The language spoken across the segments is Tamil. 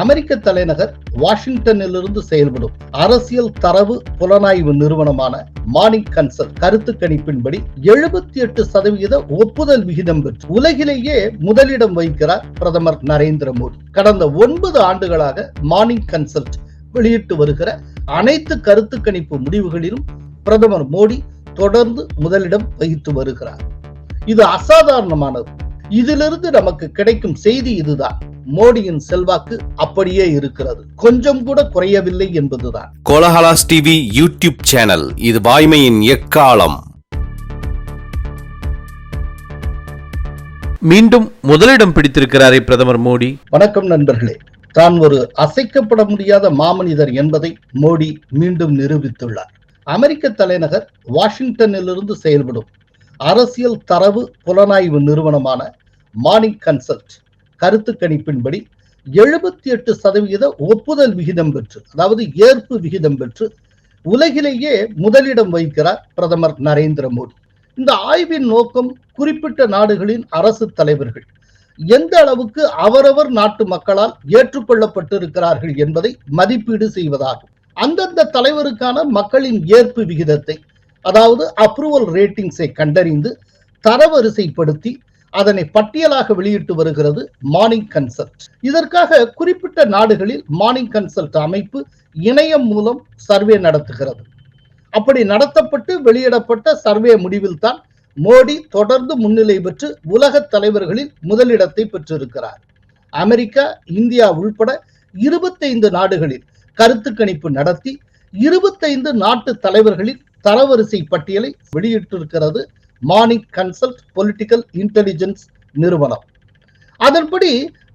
அமெரிக்க தலைநகர் வாஷிங்டனிலிருந்து செயல்படும் அரசியல் தரவு புலனாய்வு நிறுவனமான மார்னிங் கன்சல்ட் கருத்து கணிப்பின்படி எழுபத்தி எட்டு சதவிகித ஒப்புதல் விகிதம் பெற்று உலகிலேயே முதலிடம் வகிக்கிறார் பிரதமர் நரேந்திர மோடி. கடந்த ஒன்பது ஆண்டுகளாக மார்னிங் கன்சல்ட் வெளியிட்டு வருகிற அனைத்து கருத்து கணிப்பு முடிவுகளிலும் பிரதமர் மோடி தொடர்ந்து முதலிடம் வகித்து வருகிறார். இது அசாதாரணமானது. இதிலிருந்து நமக்கு கிடைக்கும் செய்தி இதுதான். மோடியின் செல்வாக்கு அப்படியே இருக்கிறது. கொஞ்சம் கூட குறையவில்லை என்பதுதான். கோலஹலாஸ் டிவி யூடியூப் சேனல் இது வாய்மையின் எக்காலம். மீண்டும் முதலிடம் பிடித்திருக்கிறாரே பிரதமர் மோடி. வணக்கம் நண்பர்களே. தான் ஒரு அசைக்கப்பட முடியாத மாமனிதர் என்பதை மோடி மீண்டும் நிரூபித்துள்ளார். அமெரிக்க தலைநகர் வாஷிங்டனிலிருந்து செயல்படும் அரசியல் தரவு புலனாய்வு நிறுவனமான மார்னிங் கன்சல்ட் கருத்து கணிப்பின்படி எழுபத்தி எட்டு சதவிகித ஒப்புதல் விகிதம் பெற்று அதாவது ஏற்பு விகிதம் பெற்று உலகிலேயே முதலிடம் வைக்கிறார் பிரதமர் நரேந்திர மோடி. இந்த ஆய்வின் நோக்கம் குறிப்பிட்ட நாடுகளின் அரசு தலைவர்கள் எந்த அளவுக்கு அவரவர் நாட்டு மக்களால் ஏற்றுக்கொள்ளப்பட்டிருக்கிறார்கள் என்பதை மதிப்பீடு செய்வதாகும். அந்தந்த தலைவருக்கான மக்களின் ஏற்பு விகிதத்தை அதாவது அப்ரூவல் ரேட்டிங்ஸை கண்டறிந்து தரவரிசைப்படுத்தி அதனை பட்டியலாக வெளியிட்டு வருகிறது மார்னிங் கன்சல்ட். இதற்காக குறிப்பிட்ட நாடுகளில் மார்னிங் கன்சல்ட் அமைப்பு இணையம் மூலம் சர்வே நடத்துகிறது. அப்படி நடத்தப்பட்டு வெளியிடப்பட்ட சர்வே முடிவில் தான் மோடி தொடர்ந்து முன்னிலை பெற்று உலக தலைவர்களில் முதலிடத்தை பெற்றிருக்கிறார். அமெரிக்கா இந்தியா உள்பட இருபத்தைந்து நாடுகளில் கருத்து கணிப்பு நடத்தி இருபத்தைந்து நாட்டு தலைவர்களின் தரவரிசை பட்டியலை வெளியிட்டிருக்கிறது மார்னிங் கன்சல்ட் பொலிட்டிக்கல் இன்டெலிஜென்ஸ் நிறுவனம். அதன்படி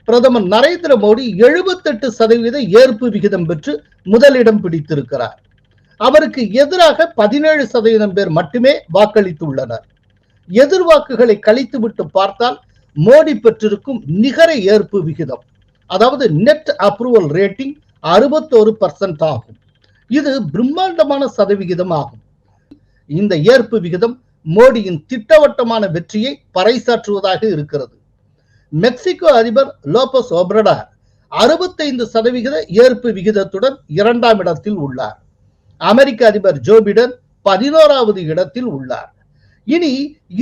பிரதமர் நரேந்திர மோடி எழுபத்தெட்டு சதவீத ஏற்பு விகிதம் பெற்று முதலிடம் பிடித்திருக்கிறார். அவருக்கு எதிராக பதினேழு சதவீதம் பேர் மட்டுமே வாக்களித்துள்ளனர். எதிர்வாக்குகளை கழித்துவிட்டு பார்த்தால் மோடி பெற்றிருக்கும் நிகர ஏற்பு விகிதம் அதாவது நெட் அப்ரூவல் ரேட்டிங் அறுபத்தோரு பர்சன்ட் ஆகும். இது பிரம்மாண்டமான சதவிகிதம் ஆகும். இந்த ஏற்பு விகிதம் மோடியின் திட்டவட்டமான வெற்றியை பறைசாற்றுவதாக இருக்கிறது. மெக்சிகோ அதிபர் லோபஸ் ஒப்ரடார் அறுபத்தைந்து சதவிகித ஏற்பு விகிதத்துடன் இரண்டாம் இடத்தில் உள்ளார். அமெரிக்க அதிபர் ஜோ பிடன் பதினோராவது இடத்தில் உள்ளார். இனி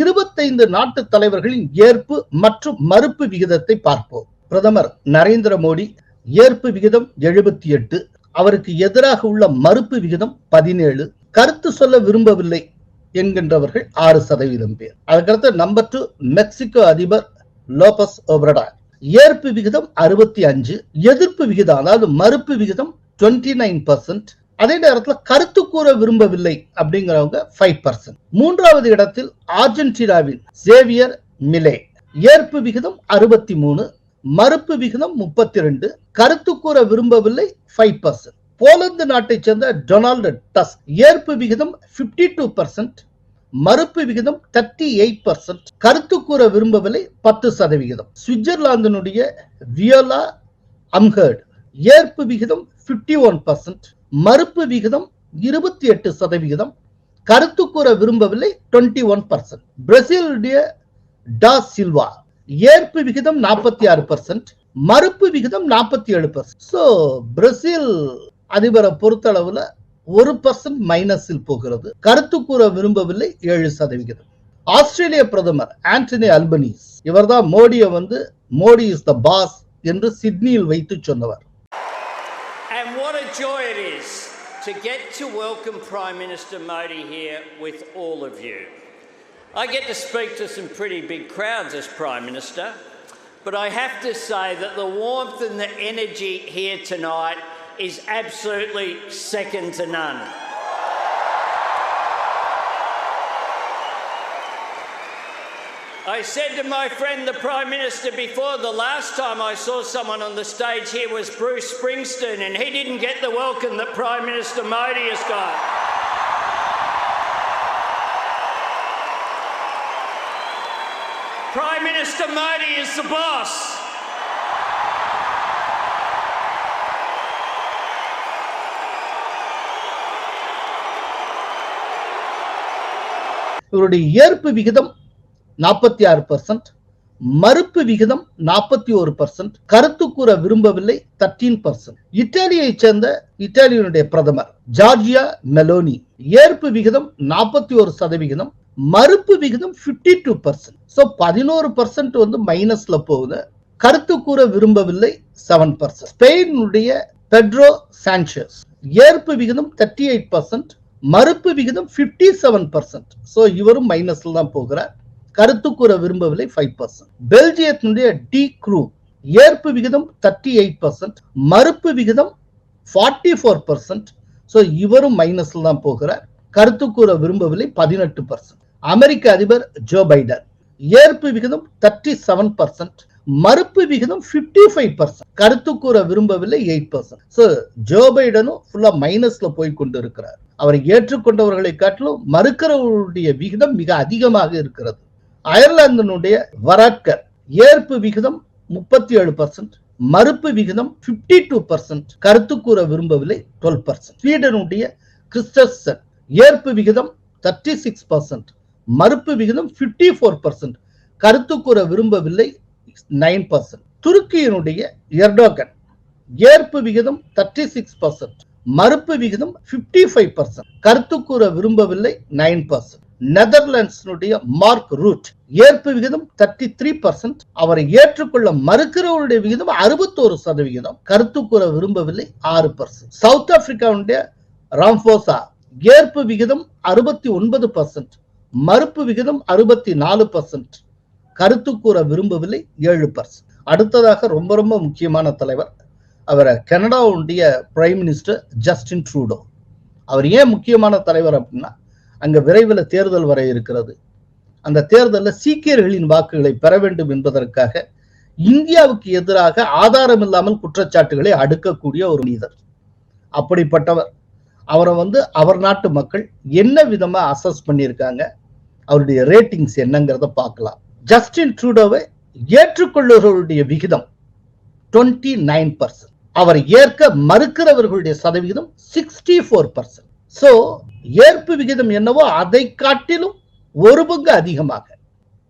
இருபத்தைந்து நாட்டு தலைவர்களின் ஏற்பு மற்றும் மறுப்பு விகிதத்தை பார்ப்போம். பிரதமர் நரேந்திர மோடி ஏற்பு விகிதம் எழுபத்தி எட்டு அவருக்கு எதிராக உள்ள மறுப்பு விகிதம் பதினேழு. கருத்து சொல்ல விரும்பவில்லை என்கின்றவர்கள் ஆறு சதவீதம் பேர். அதுக்கடுத்து நம்பர் டூ மெக்சிகோ அதிபர் லோபஸ் ஒப்ரடார் ஏற்பு விகிதம் அறுபத்தி அஞ்சு எதிர்ப்பு விகிதம் அதாவது மறுப்பு விகிதம் டுவெண்ட்டி நைன் பர்சன்ட் அதே நேரத்தில் கருத்து கூற விரும்பவில்லை அப்படிங்கிறவங்க ஃபைவ் பர்சன்ட் மூன்றாவது இடத்தில் அர்ஜென்டினாவின் சேவியர் மிலே ஏற்பு விகிதம் அறுபத்தி மூணு மறுப்பு விகிதம் முப்பத்தி ரெண்டு கருத்து கூற விரும்பவில்லை ஃபைவ் பர்சன்ட் போலந்து நாட்டைச் சேர்ந்த டொனால்டு டஸ் ஏற்பு விகிதம் பிப்டி டூ பர்சன்ட் மறுப்பு விகிதம் தேர்ட்டி எயிட் பர்சன்ட் கருத்து கூற விரும்பவில்லை பத்து சதவிகிதம். சுவிட்சர்லாந்தினுடைய வியோலா அம்ஹர்ட் ஏற்பு விகிதம் பிப்டி ஒன் பர்சன்ட் மறுப்பு விகிதம் இருபத்தி எட்டு சதவிகிதம். கருத்து கூற விரும்பவில்லை டுவெண்ட்டி ஒன் பர்சன்ட் பிரேசிலுடைய டா சில்வா ஏற்பு விகிதம் நாற்பத்தி ஆறு பர்சன்ட் மறுப்பு விகிதம் நாற்பத்தி ஏழு பர்சன்ட் ஸோ பிரேசில் அதிபரை பொறுத்தளவுல ஒரு பர்சன்ட் மைனஸில் போகிறது கருத்து கூற விரும்பவில்லை ஏழு சதவிகிதம் ஆஸ்திரேலிய பிரதமர் ஆண்டனி அல்பனீஸ் இவர்தான் மோடியை வந்து மோடி இஸ் த பாஸ் என்று சிட்னியில் வைத்து சொன்னவர் And what a joy it is to get to welcome Prime Minister Modi here with all of you. I get to speak to some pretty big crowds as Prime Minister, but I have to say that the warmth and the energy here tonight is absolutely second to none. I said to my friend, the Prime Minister, before the last time I saw someone on the stage here was Bruce Springsteen, and he didn't get the welcome that Prime Minister Modi has got. Prime Minister Modi is the boss. இவருடைய ஏற்பு விகிதம் நாற்பத்தி ஆறு பர்சன்ட் மறுப்பு விகிதம் நாற்பத்தி ஒரு பர்சன்ட் கருத்து கூற விரும்பவில்லை தர்டீன் பர்சன்ட் இத்தாலியை சேர்ந்த இத்தாலியனுடைய பிரதமர் ஜார்ஜியா மெலோனி ஏற்பு விகிதம் நாற்பத்தி ஒரு சதவிகிதம் மறுப்பு விகிதம் 52% டூ பர்சன்ட் ஸோ பதினோரு பர்சன்ட் வந்து மைனஸ்ல போகுது. கருத்து கூற விரும்பவில்லை செவன் பர்சன்ட் ஸ்பெயினுடைய பெட்ரோ சான்சஸ் ஏற்பு விகிதம் தேர்ட்டி எயிட் பர்சன்ட் மறுப்பு விகிதம் 57% செவன் பர்சன்ட் ஸோ இவரும் மைனஸ்ல தான் போகிறார். கருத்து கூற விரும்பவில்லை ஃபைவ் பர்சன்ட் பெல்ஜியத்தினுடைய டி குரூ ஏற்பு விகிதம் தேர்ட்டி எயிட் பர்சன்ட் மறுப்பு விகிதம் ஃபார்ட்டி ஃபோர் பர்சன்ட் ஸோ இவரும் மைனஸ்ல தான் போகிறார். கருத்து கூற விரும்பவில்லை பதினெட்டு பர்சன்ட் அமெரிக்க அதிபர் ஜோ பைடன் ஏற்பு விகிதம் தேர்ட்டி செவன் பர்சன்ட் மறுப்பு விகிதம் 55% ஃபைவ் பர்சன்ட் கருத்து கூற விரும்பவில்லை எயிட் பர்சன்ட் ஸோ ஜோ பைடனும் ஃபுல்லா மைனஸ்ல போய் கொண்டு இருக்கிறார் அவரை ஏற்றுக்கொண்டவர்களை காட்டிலும் மறுக்கிறவருடைய விகிதம் மிக அதிகமாக இருக்கிறது. அயர்லாந்தினுடைய வராட்கர் ஏற்பு விகிதம் முப்பத்தி ஏழு பர்சன்ட் மறுப்பு விகிதம் 52% டூ பர்சன்ட் கருத்து கூற விரும்பவில்லை டுவெல் பர்சன்ட் ஸ்வீடனுடைய கிறிஸ்டர்சன் ஏற்பு விகிதம் தேர்ட்டி சிக்ஸ் பர்சன்ட் மறுப்பு விகிதம் 54% ஃபோர் பர்சன்ட் கருத்து கூற விரும்பவில்லை சிக்ஸ் நைன் பர்சன்ட் துருக்கியினுடைய எர்டோகன் ஏற்பு விகிதம் தேர்ட்டி சிக்ஸ் பர்சன்ட் மறுப்பு விகிதம் 55% ஃபைவ் பர்சன்ட் கருத்து கூற விரும்பவில்லை நைன் பர்சன்ட் நெதர்லாண்ட்ஸினுடைய மார்க் ரூட் ஏற்பு விகிதம் தேர்ட்டி த்ரீ பர்சன்ட் அவரை ஏற்றுக்கொள்ள மறுக்கிறவருடைய விகிதம் அறுபத்தோரு சதவிகிதம். கருத்து கூற விரும்பவில்லை ஆறு பர்சன்ட் சவுத் ஆப்பிரிக்காவுடைய ராம்போசா ஏற்பு விகிதம் அறுபத்தி ஒன்பது பர்சன்ட் மறுப்பு விகிதம் அறுபத்தி நாலு பர்சன்ட் கருத்து கூற விரும்பவில்லை ஏழு பர்சன்ட் அடுத்ததாக ரொம்ப ரொம்ப முக்கியமான தலைவர் அவர் கனடாவுடைய பிரைம் மினிஸ்டர் ஜஸ்டின் ட்ரூடோ. அவர் ஏன் முக்கியமான தலைவர் அப்படின்னா அங்கே விரைவில் தேர்தல் வர இருக்கிறது. அந்த தேர்தலில் சீக்கியர்களின் வாக்குகளை பெற வேண்டும் என்பதற்காக இந்தியாவுக்கு எதிராக ஆதாரம் இல்லாமல் குற்றச்சாட்டுகளை அடுக்கக்கூடிய ஒரு மனிதர் அப்படிப்பட்டவர். அவரை வந்து அவர் நாட்டு மக்கள் என்ன விதமாக அசஸ் பண்ணியிருக்காங்க? அவருடைய ரேட்டிங்ஸ் என்னங்கிறத பார்க்கலாம். ஜஸ்டின் ட்ரூடோவை ஏற்றுக்கொள்வர்களுடைய விகிதம் 29% நைன் பர்சன்ட் அவரை ஏற்க மறுக்கிறவர்களுடைய சதவிகிதம் சிக்ஸ்டி ஃபோர் பர்சன்ட் ஸோ ஏற்பு விகிதம் என்னவோ அதை காட்டிலும் ஒரு பங்கு அதிகமாக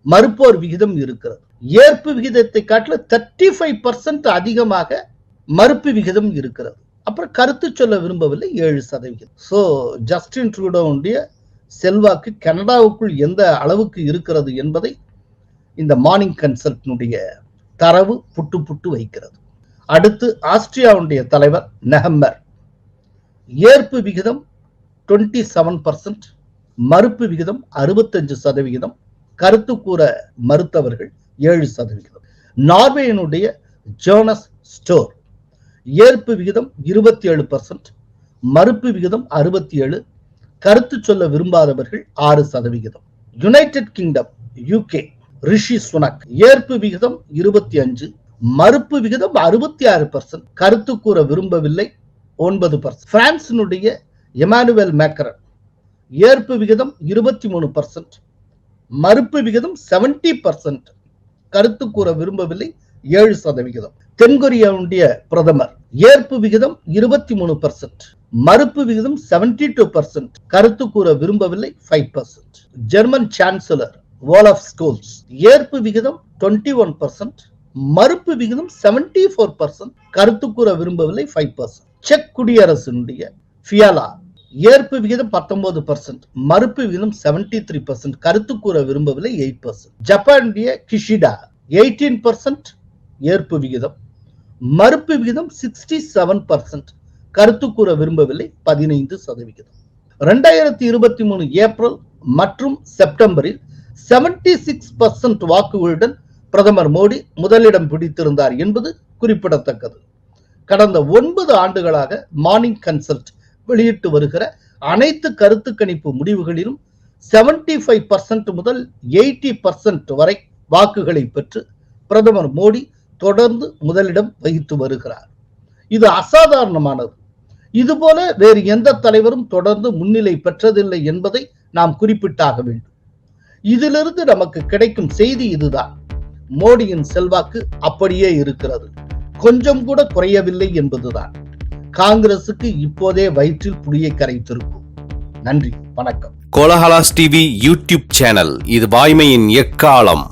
மறுப்போர் விகிதம் இருக்கிறது. ஏற்பு விகிதத்தை காட்டிலும் தேர்ட்டி ஃபைவ் பர்சன்ட் அதிகமாக மறுப்பு விகிதம் இருக்கிறது. அப்புறம் கருத்து சொல்ல விரும்பவில்லை ஏழு சதவிகிதம். ஸோ ஜஸ்டின் ட்ரூடோவுடைய செல்வாக்கு கனடாவுக்குள் எந்த அளவுக்கு இருக்கிறது என்பதை இந்த மார்னிங் கன்சல்டினுடைய தரவு புட்டு புட்டு வைக்கிறது. அடுத்து ஆஸ்திரியாவுடைய தலைவர் நெஹம்மர். ஏற்பு விகிதம் 27% செவன் பர்சன்ட் மறுப்பு விகிதம் அறுபத்தஞ்சு சதவிகிதம் கருத்து கூற மறுத்தவர்கள் ஏழு சதவிகிதம். நார்வேயினுடைய ஜோனஸ் ஸ்டோர் ஏற்பு விகிதம் இருபத்தி ஏழு பர்சன்ட் மறுப்பு விகிதம் அறுபத்தி ஏழு கருத்து சொல்ல விரும்பாதவர்கள் ஆறு சதவிகிதம். United Kingdom UK. Rishi Sunak. ஏற்பு விகிதம் இருபத்தி அஞ்சு மறுப்பு விகிதம் அறுபத்தி ஆறு பர்சன்ட் கருத்து கூற விரும்பவில்லை ஒன்பது பர்சன்ட் பிரான்சினுடைய எமானுவேல் மேக்கரன் ஏற்பு விகிதம் இருபத்தி மூணு பர்சன்ட் மறுப்பு விகிதம் செவன்டி பர்சன்ட் கருத்து கூற விரும்பவில்லை ஏழு சதவிகிதம். தென்கொரியாவுடைய பிரதமர் ஏற்பு விகிதம் இருபத்தி மூணு பர்சன்ட் மறுப்பு விகிதம் செவன்டி டூ பர்சன்ட் கருத்து கூற விரும்பவில்லை five percent German chancellor Olaf Scholz ஏற்பு விகிதம் டுவெண்ட்டி ஒன் பர்சன்ட் மறுப்பு விகிதம் செவன்டி ஃபோர் பர்சன்ட் கருத்து கூற விரும்பவில்லை ஃபைவ் பர்சன்ட் செக் குடியரசினுடைய ஃபியாலா. ஏற்பு விகிதம் பத்தொன்பது பர்சன்ட் மறுப்பு விகிதம் செவன்டி த்ரீ பர்சன்ட் கருத்து கூற விரும்பவில்லை எயிட் பர்சன்ட் ஜப்பானுடைய கிஷிடா எயிட்டீன் பர்சன்ட் ஏற்பு விகிதம். மறுப்பு விகிதம் சிக்ஸ்டி செவன் பர்சன்ட் கருத்து கூற விரும்பவில்லை பதினைந்து சதவிகிதம். ரெண்டாயிரத்தி இருபத்தி மூணு ஏப்ரல் மற்றும் செப்டம்பரில் செவன்டி சிக்ஸ் பர்சன்ட் வாக்குகளுடன் பிரதமர் மோடி முதலிடம் பிடித்திருந்தார் என்பது குறிப்பிடத்தக்கது. கடந்த ஒன்பது ஆண்டுகளாக மார்னிங் கன்சல்ட் வெளியிட்டு வருகிற அனைத்து கருத்து கணிப்பு முடிவுகளிலும் செவன்டி ஃபைவ் பர்சன்ட் முதல் எயிட்டி பர்சன்ட் வரை வாக்குகளை பெற்று பிரதமர் மோடி தொடர்ந்து முதலிடம் வகித்து வருகிறார். இது அசாதாரணமானது. இதுபோல வேறு எந்த தலைவரும் தொடர்ந்து முன்னிலை பெற்றதில்லை என்பதை நாம் குறிப்பிட்டாக வேண்டும். இதிலிருந்து நமக்கு கிடைக்கும் செய்தி இதுதான். மோடியின் செல்வாக்கு அப்படியே இருக்கிறது. கொஞ்சம் கூட குறையவில்லை என்பதுதான். காங்கிரசுக்கு இப்போதே வயிற்றில் புளியை கரைத்திருக்கும். நன்றி வணக்கம். கோலஹலாஸ் டிவி யூடியூப் சேனல் இது வாய்மையின் எக்காலம்.